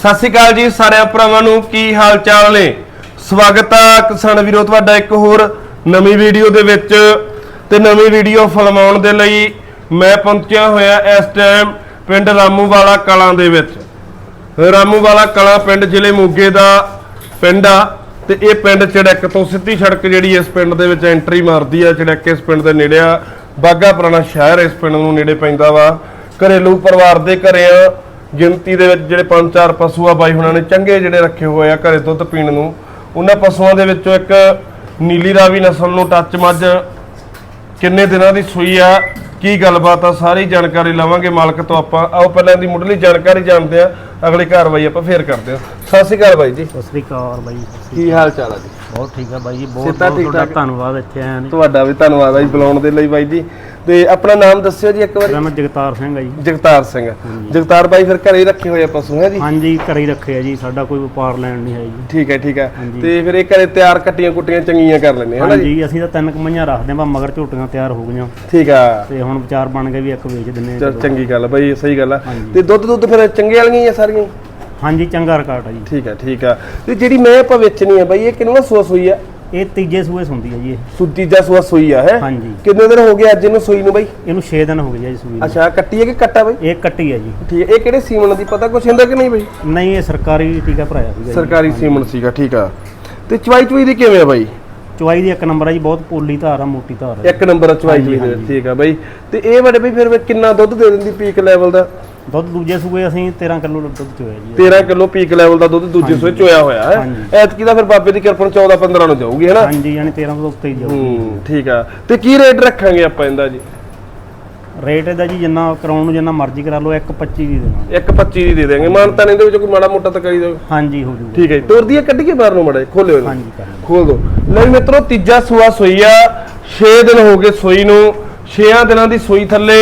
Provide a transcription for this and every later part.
ਸਤਿ ਸ਼੍ਰੀ ਅਕਾਲ ਜੀ ਸਾਰਿਆਂ ਭਰਾਵਾਂ ਨੂੰ, ਕੀ ਹਾਲ ਚਾਲ ਨੇ? ਸਵਾਗਤ ਆ ਕਿਸਾਨ ਵੀਰੋ, ਤੁਹਾਡਾ ਇੱਕ ਹੋਰ ਨਵੀਂ ਵੀਡੀਓ ਦੇ ਵਿੱਚ। ਤੇ ਨਵੀਂ ਵੀਡੀਓ ਫਿਲਮਾਉਣ ਦੇ ਲਈ ਮੈਂ ਪਹੁੰਚਿਆ ਹੋਇਆ ਇਸ ਟਾਈਮ ਪਿੰਡ ਰਾਮੂਵਾਲਾ ਕਲਾਂ ਦੇ ਵਿੱਚ। ਰਾਮੂਵਾਲਾ ਕਲਾਂ ਪਿੰਡ ਜ਼ਿਲ੍ਹੇ ਮੋਗੇ ਦਾ ਪਿੰਡ ਆ ਤੇ ਇਹ ਪਿੰਡ ਚੜਕ ਤੋਂ ਸਿੱਧੀ ਸੜਕ ਜਿਹੜੀ ਇਸ ਪਿੰਡ ਦੇ ਵਿੱਚ ਐਂਟਰੀ ਮਾਰਦੀ ਆ ਚੜਕ ਇਸ ਪਿੰਡ ਦੇ ਨੇੜੇ ਆ। ਬਾਗਾ ਪੁਰਾਣਾ ਸ਼ਹਿਰ ਇਸ ਪਿੰਡ ਨੂੰ ਨੇੜੇ ਪੈਂਦਾ ਵਾ। ਘਰੇਲੂ ਪਰਿਵਾਰ ਦੇ ਘਰੇ ਆ ਗਿਣਤੀ ਦੇ ਵਿੱਚ ਜਿਹੜੇ ਪੰਜ ਚਾਰ ਪਸ਼ੂ ਆ ਬਾਈ ਹੁਣਾਂ ਨੇ ਚੰਗੇ ਜਿਹੜੇ ਰੱਖੇ ਹੋਏ ਆ ਘਰੇ ਦੁੱਧ ਪੀਣ ਨੂੰ। ਉਹਨਾਂ ਪਸ਼ੂਆਂ ਦੇ ਵਿੱਚੋਂ ਇੱਕ ਨੀਲੀ ਰਾਵੀ ਨਸਲ ਨੂੰ ਟੱਚ ਮੱਝ ਕਿੰਨੇ ਦਿਨਾਂ ਦੀ ਸੂਈ ਆ? ਕੀ ਗੱਲਬਾਤ ਆ? ਸਾਰੀ ਜਾਣਕਾਰੀ ਲਵਾਂਗੇ ਮਾਲਕ ਤੋਂ ਆਪਾਂ। ਆਓ ਪਹਿਲਾਂ ਦੀ ਮੁੱਢਲੀ ਜਾਣਕਾਰੀ ਜਾਣਦੇ ਆ। ਅਗਲੀ ਕਾਰਵਾਈ ਆਪਾਂ ਫੇਰ ਕਰਦੇ ਆ। ਸਤਿ ਸ਼੍ਰੀ ਅਕਾਲ ਬਾਈ ਜੀ। ਸਤਿ ਸ੍ਰੀ ਅਕਾਲ ਬਾਈ। ਕੀ ਹਾਲ ਚਾਲ ਆ ਜੀ। ਬਹੁਤ ਠੀਕ ਆ ਬਾਈ ਜੀ ਬਹੁਤ ਬਹੁਤ ਠੀਕ ਤੁਹਾਡਾ ਠਾਕ? ਧੰਨਵਾਦ ਇੱਥੇ ਆਇਆ ਨੇ। ਤੁਹਾਡਾ ਵੀ ਧੰਨਵਾਦ ਆ ਜੀ ਬੁਲਾਉਣ ਦੇ ਲਈ ਬਾਈ ਜੀ। ਤੇ ਆਪਣਾ ਨਾਮ ਦੱਸਿਓ ਜੀ ਇੱਕ ਵਾਰੀ। ਨਾਮ ਜਗਤਾਰ ਸਿੰਘ ਆ ਜੀ। ਜਗਤਾਰ ਸਿੰਘ। ਜਗਤਾਰ ਬਾਈ ਫਿਰ ਘਰੇ ਹੀ ਰੱਖੇ ਹੋਏ ਆ ਪਸ਼ੂ ਹੈ ਜੀ? ਹਾਂਜੀ ਘਰੇ ਹੀ ਰੱਖੇ ਆ ਜੀ ਸਾਡਾ ਕੋਈ ਵਪਾਰ ਲੈਣ ਨਹੀਂ ਹੈ ਜੀ। ਠੀਕ ਹੈ ਠੀਕ ਹੈ। ਤੇ ਫਿਰ ਇਹ ਘਰੇ ਤਿਆਰ ਕੱਟੀਆਂ ਕੁੱਟੀਆਂ ਚੰਗੀਆਂ ਕਰ ਲੈਂਦੇ ਹਾਂ ਨਾ ਜੀ? ਹਾਂਜੀ ਅਸੀਂ ਤਾਂ ਤਿੰਨ ਕਮਈਆਂ ਰੱਖਦੇ ਆ ਮਗਰ ਝੋਟੀਆਂ ਤਿਆਰ ਹੋ ਗਈਆਂ। ਠੀਕ ਆ। ਤੇ ਹੁਣ ਵਿਚਾਰ ਬਣ ਗਏ ਵੀ ਇੱਕ ਵੇਚ ਦਿੰਨੇ ਆ ਚਲ। ਚੰਗੀ ਗੱਲ ਬਾਈ ਸਹੀ ਗੱਲ ਆ। ਤੇ ਦੁੱਧ ਦੁੱਧ ਫਿਰ ਚੰਗੇ ਵਾਲੀਆਂ ਹੀ ਆ ਸਾਰੀਆਂ? ਹਾਂਜੀ ਚੰਗਾ ਰਿਕਾਰਡ ਆ ਜੀ। ਠੀਕ ਆ ਠੀਕ ਆ। ਤੇ ਜਿਹੜੀ ਮੈਂ ਆਪਾਂ ਵੇਚਣੀ ਆ ਬਾਈ ਇਹ ਕਿੰਨਾ ਸੂਆ ਸੂਈ ਆ? ਇਹ ਤੀਜੇ ਸੂਏ ਹੁੰਦੀ ਆ ਜੀ ਇਹ। ਸੁੱਤੀ ਜਾਂ ਸੂਆ ਸੂਈ ਆ ਹੈ? ਹਾਂਜੀ। ਕਿੰਨੇ ਦਿਨ ਹੋ ਗਏ ਅੱਜ ਇਹਨੂੰ ਸੂਈ ਨੂੰ ਬਾਈ? ਇਹਨੂੰ 6 ਦਿਨ ਹੋ ਗਏ ਜੀ ਸੂਈ ਨੂੰ। ਅੱਛਾ ਕੱਟੀ ਹੈ ਕਿ ਕੱਟਾ ਬਾਈ? ਇਹ ਕੱਟੀ ਆ ਜੀ। ਠੀਕ ਹੈ ਇਹ ਕਿਹੜੇ ਸੀਮਨ ਦੀ ਪਤਾ ਕੁਛ ਹੁੰਦਾ ਕਿ ਨਹੀਂ ਬਾਈ? ਨਹੀਂ ਇਹ ਸਰਕਾਰੀ ਟੀਕਾ ਭਰਾਇਆ ਸੀਗਾ ਜੀ। ਸਰਕਾਰੀ ਸੀਮਨ ਸੀਗਾ ਠੀਕ ਆ। ਤੇ ਚਵਾਈ ਚੁਈ ਦੀ ਕਿਵੇਂ ਆ ਬਾਈ? ਚੁਆਈ ਦੀ ਇੱਕ ਨੰਬਰ ਆ ਜੀ ਬਹੁਤ ਪੋਲੀ ਧਾਰ ਆ ਮੋਟੀ ਧਾਰ ਆ। ਇੱਕ ਨੰਬਰ ਚਵਾਈ ਚੁਈ ਦੇ। ਠੀਕ ਆ ਬਾਈ। ਤੇ ਇਹ ਵੱਡੇ ਬਾਈ ਫਿਰ ਕਿੰਨਾ ਦੁੱਧ ਦੇ ਦਿੰਦੀ ਪੀਕ ਲੈਵਲ ਦਾ? ਦੁੱਧ ਦੂਜੇ ਸੂਏ ਅਸੀਂ 13 ਕਿਲੋ ਦੁੱਧ ਚੋਇਆ ਜੀ। 13 ਕਿਲੋ ਪੀਕ ਲੈਵਲ ਦਾ ਦੁੱਧ ਦੂਜੇ ਸੂਏ ਚੋਇਆ ਹੋਇਆ ਹੈ। ਹਾਂਜੀ। ਐਤਕੀ ਦਾ ਫਿਰ ਬਾਬੇ ਦੀ ਕਿਰਪਾ ਨਾਲ 14 15 ਨੂੰ ਜਾਊਗੀ ਹੈ ਨਾ? ਹਾਂਜੀ ਯਾਨੀ 13 ਤੋਂ ਉੱਤੇ ਹੀ ਜਾਊ ਹੂੰ ਠੀਕ ਆ। ਤੇ ਕੀ ਰੇਟ ਰੱਖਾਂਗੇ ਆਪਾਂ ਇਹਦਾ ਜੀ? ਰੇਟ ਇਹਦਾ ਜੀ ਜਿੰਨਾ ਕਰਾਉਣ ਨੂੰ ਜਿੰਨਾ ਮਰਜ਼ੀ ਕਰਾ ਲਓ 1.25 ਦੀ ਦੇਣਾ। ਇੱਕ 25 ਦੀ ਦੇ ਦੇਵਾਂਗੇ ਮਾਨਤਾ ਨਹੀਂ ਦੇ ਵਿੱਚ ਕੋਈ ਮਾੜਾ ਮੋਟਾ ਤਾਂ ਕਰੀ ਦਿਓ ਹਾਂਜੀ ਹੋ ਜੂਗਾ। ਠੀਕ ਹੈ ਜੀ। ਤੋਰਦੀ ਹੈ ਕੱਢ ਕੇ ਬਾਹਰ ਨੂੰ ਮੜੇ ਖੋਲਿਓ ਇਹਨੂੰ। ਹਾਂਜੀ ਕਰ ਲਓ। ਖੋਲ ਦੋ। ਲੈ ਮਿੱਤਰੋ ਤੀਜਾ ਸੂਆ ਸੂਈ ਆ। 6 ਦਿਨ ਹੋ ਗਏ ਸੂਈ ਨੂੰ। 6 ਦਿਨਾਂ ਦੀ ਸੂਈ ਥੱਲੇ।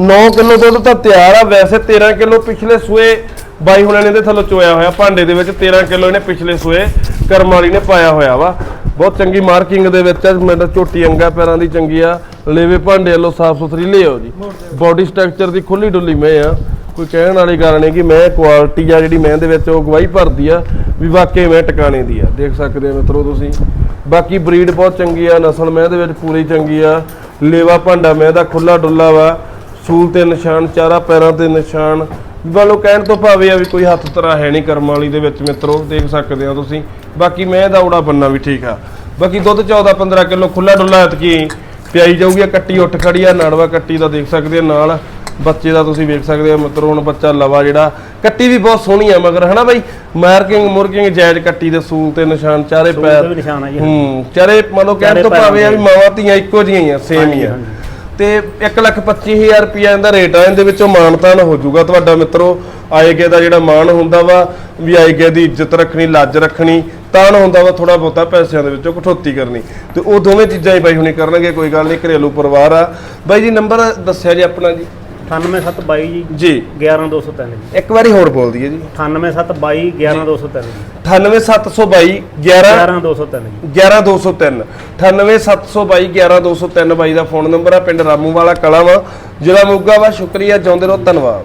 9 ਕਿਲੋ ਦੁੱਧ ਤਾਂ ਤਿਆਰ ਆ, ਵੈਸੇ 13 ਕਿਲੋ ਪਿਛਲੇ ਸੂਏ ਬਾਈ ਹੁਣਾਂ ਨੇ ਇਹਦੇ ਥੱਲੋਂ ਚੋਇਆ ਹੋਇਆ, ਭਾਂਡੇ ਦੇ ਵਿੱਚ 13 ਕਿਲੋ ਇਹਨੇ ਪਿਛਲੇ ਸੂਏ ਕਰਮ ਵਾਲੀ ਨੇ ਪਾਇਆ ਹੋਇਆ ਵਾ। ਬਹੁਤ ਚੰਗੀ ਮਾਰਕਿੰਗ ਦੇ ਵਿੱਚ ਮਿੰਟ ਝੋਟੀ ਅੰਗਾ ਪੈਰਾਂ ਦੀ ਚੰਗੀ ਆ। ਲੇਵੇ ਭਾਂਡੇ ਵੱਲੋਂ ਸਾਫ਼ ਸੁਥਰੀ ਲਿਆਓ ਜੀ। ਬਾਡੀ ਸਟਰਕਚਰ ਦੀ ਖੁੱਲੀ ਡੁੱਲੀ ਮੈਂ ਆ। ਕੋਈ ਕਹਿਣ ਵਾਲੀ ਗੱਲ ਨਹੀਂ ਕਿ ਮੈਂ ਕੁਆਲਿਟੀ ਆ ਜਿਹੜੀ ਮੈਂ ਦੇ ਵਿੱਚ ਉਹ ਗਵਾਹੀ ਭਰਦੀ ਆ, ਵੀ ਵਾਕਈ ਮੈਂ ਟਿਕਾਣੇ ਦੀ ਆ। ਦੇਖ ਸਕਦੇ ਹੋ ਮਿੱਤਰੋ ਤੁਸੀਂ। ਬਾਕੀ ਬਰੀਡ ਬਹੁਤ ਚੰਗੀ ਆ, ਨਸਲ ਮੈਂ ਦੇ ਵਿੱਚ ਪੂਰੀ ਚੰਗੀ ਆ। ਲੇਵਾ ਭਾਂਡਾ ਮੈਂ ਦਾ ਖੁੱਲਾ ਡੁੱਲਾ ਵਾ। ਸੂਲ ਤੇ ਨਿਸ਼ਾਨ ਚਾਰਾ ਪੈਰਾਂ ਤੇ ਨਿਸ਼ਾਨ। ਵਾਲੋ ਕਹਿਣ ਤੋਂ ਭਾਵੇਂ ਆ ਵੀ ਕੋਈ ਹੱਥ ਤਰਾ ਹੈ ਨਹੀਂ ਕਰਮ ਵਾਲੀ ਦੇ ਵਿੱਚ ਮਿੱਤਰੋ ਦੇਖ ਸਕਦੇ ਹੋ ਤੁਸੀਂ। ਬਾਕੀ ਮੈਂ ਦਾ ਉੜਾ ਬੰਨਾ ਵੀ ਠੀਕ ਆ। ਬਾਕੀ ਦੁੱਧ 14 15 ਕਿਲੋ ਖੁੱਲਾ ਡੁੱਲਾ ਐਤਕੀ। ਪਿਆਈ ਜਾਊਗੀ ਕੱਟੀ ਉੱਠ ਖੜੀ ਆ ਨੜਵਾ ਕੱਟੀ ਦਾ ਦੇਖ ਸਕਦੇ ਆ ਨਾਲ। ਬੱਚੇ ਦਾ ਤੁਸੀਂ ਵੇਖ ਸਕਦੇ ਹੋ ਮਿੱਤਰੋ ਹੁਣ ਬੱਚਾ ਲਵਾ ਜਿਹੜਾ। ਕੱਟੀ ਵੀ ਬਹੁਤ ਸੋਹਣੀ ਆ ਮਗਰ ਹਨਾ ਬਾਈ? ਮਾਰਕਿੰਗ ਮੁਰਕਿੰਗ ਜਾਇਜ਼ ਕੱਟੀ ਦੇ ਸੂਲ ਤੇ ਨਿਸ਼ਾਨ ਚਾਰੇ ਪੈਰ। ਹੂੰ। ਚਾਰੇ ਮੰਨ ਲਓ ਕਹਿਣ ਤੋਂ ਭਾਵੇਂ ਆ ਵੀ। ਮਾਵਾਂ ਧੀਆਂ ਇੱਕੋ ਜਿਹੀਆਂ ਹੀ ਆ ਸੇਮ ਹੀ ਆ। ਤੇ 125000 ਰੁਪਿਆ ਇਹਦਾ ਰੇਟ ਆ, ਇਹਦੇ ਵਿੱਚੋਂ ਮਾਨਤਾਨ ਹੋ ਜਾਊਗਾ। ਤੁਹਾਡਾ ਮਿੱਤਰੋ ਆਏਗੇ ਦਾ ਜਿਹੜਾ ਮਾਨ ਹੁੰਦਾ ਵਾ, ਵੀ ਆਏਗੇ ਦੀ ਇੱਜ਼ਤ ਰੱਖਣੀ, ਲੱਜ ਰੱਖਣੀ ਤਾਨ ਹੁੰਦਾ ਵਾ ਥੋੜਾ ਬਹੁਤਾ ਪੈਸਿਆਂ ਦੇ ਵਿੱਚੋਂ ਕਠੋਤੀ ਕਰਨੀ। ਤੇ ਉਹ ਦੋਵੇਂ ਚੀਜ਼ਾਂ ਹੀ ਬਾਈ ਹੁਣੇ ਕਰਨਗੇ, ਕੋਈ ਗੱਲ ਨਹੀਂ, ਘਰੇਲੂ ਪਰਿਵਾਰ ਆ। ਬਾਈ ਜੀ, ਨੰਬਰ ਦੱਸਿਆ ਜੀ ਆਪਣਾ ਜੀ। 98722 ਜੀ। ਜੀ। 11203 ਜੀ। ਇੱਕ ਵਾਰੀ ਹੋਰ ਬੋਲ ਦਈਏ ਜੀ। 98722 11203 ਜੀ। 98722 11 11203 ਜੀ। 11203 98722 11203 ਬਾਈ ਦਾ ਫੋਨ ਨੰਬਰ ਆ। ਪਿੰਡ ਰਾਮੂ ਵਾਲਾ ਕਲਾ ਵਾ। ਜ਼ਿਲ੍ਹਾ ਮੋਗਾ ਵਾ ਸ਼ੁਕਰੀਆ ਜਿਉਂਦੇ ਰਹੋ ਧੰਨਵਾਦ।